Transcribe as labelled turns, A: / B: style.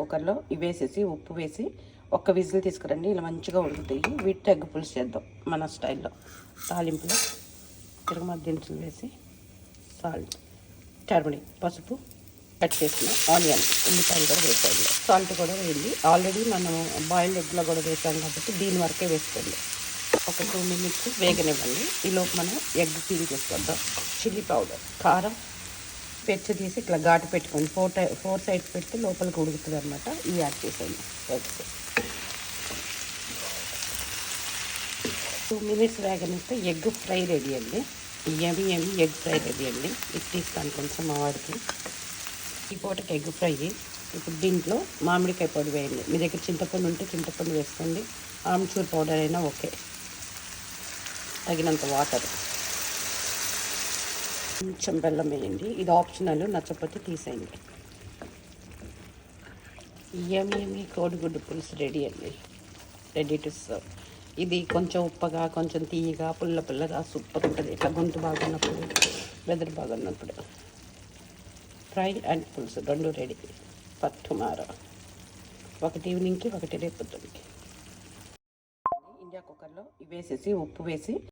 A: కుక్కర్లో ఇవి వేసేసి ఉప్పు వేసి ఒక్క విజిల్ తీసుకురండి. ఇలా మంచిగా ఉడుకుతాయి. వీటి ఎగ్ పులుసు చేద్దాం మన స్టైల్లో. తాలింపులో తిరుగుమతి దినుసులు వేసి సాల్ట్ టర్మరిక్ పసుపు కట్ చేసిన ఆనియన్ ఉల్లిపాయలు కూడా వేసేయండి. సాల్ట్ కూడా వేయండి. ఆల్రెడీ మనం బాయిల్డ్ ఎగ్లో కూడా వేసాం కాబట్టి దీని వరకే వేసుకోండి. ఒక టూ మినిట్స్ వేగనివ్వండి. ఈలోపు మనం ఎగ్ పీల్ చేసుకుందాం. చిల్లీ పౌడర్ కారం పెచ్చ తీసి ఇట్లా ఘాటు పెట్టుకోండి. ఫోర్ టై ఫోర్ సైడ్స్ పెడితే లోపలికి ఉడుకుతుంది అనమాట ఈ యాడ్ చేసేయండి. ఎగ్స్ టూ మినిట్స్ వేగనిస్తే ఎగ్ ఫ్రై రెడీ అండి. ఎమి ఎమి ఎగ్ ఫ్రై రెడీ అండి. ఇది తీస్తాను కొంచెం మా వాడికి. ఈ పూటకి ఎగ్ ఫ్రై. ఇప్పుడు దీంట్లో మామిడికాయ పొడి వేయండి. మీ దగ్గర చింతపండు ఉంటే చింతపండు వేసుకోండి. ఆమ్చూర్ పౌడర్ అయినా ఓకే. తగినంత వాటర్. కొంచెం బెల్లం వేయండి. ఇది ఆప్షనల్ నచ్చకపోతే తీసేయండి. ఏమేమి కోడిగుడ్డు పులుసు రెడీ అండి. రెడీ టు సర్వ్ ఇది కొంచెం ఉప్పగా కొంచెం తీయగా పుల్ల పుల్లగా సూపర్ ఉంటుంది. ఇట్లా గొంతు బాగున్నప్పుడు వెదర్ బాగున్నప్పుడు. ఫ్రై అండ్ పులుసు రెండు రెడీ ఫర్ టుమారో ఒకటి ఈవినింగ్కి ఒకటి రేపు పొద్దున్నకి ఇండియా కుక్కర్లో ఇవి వేసేసి ఉప్పు వేసి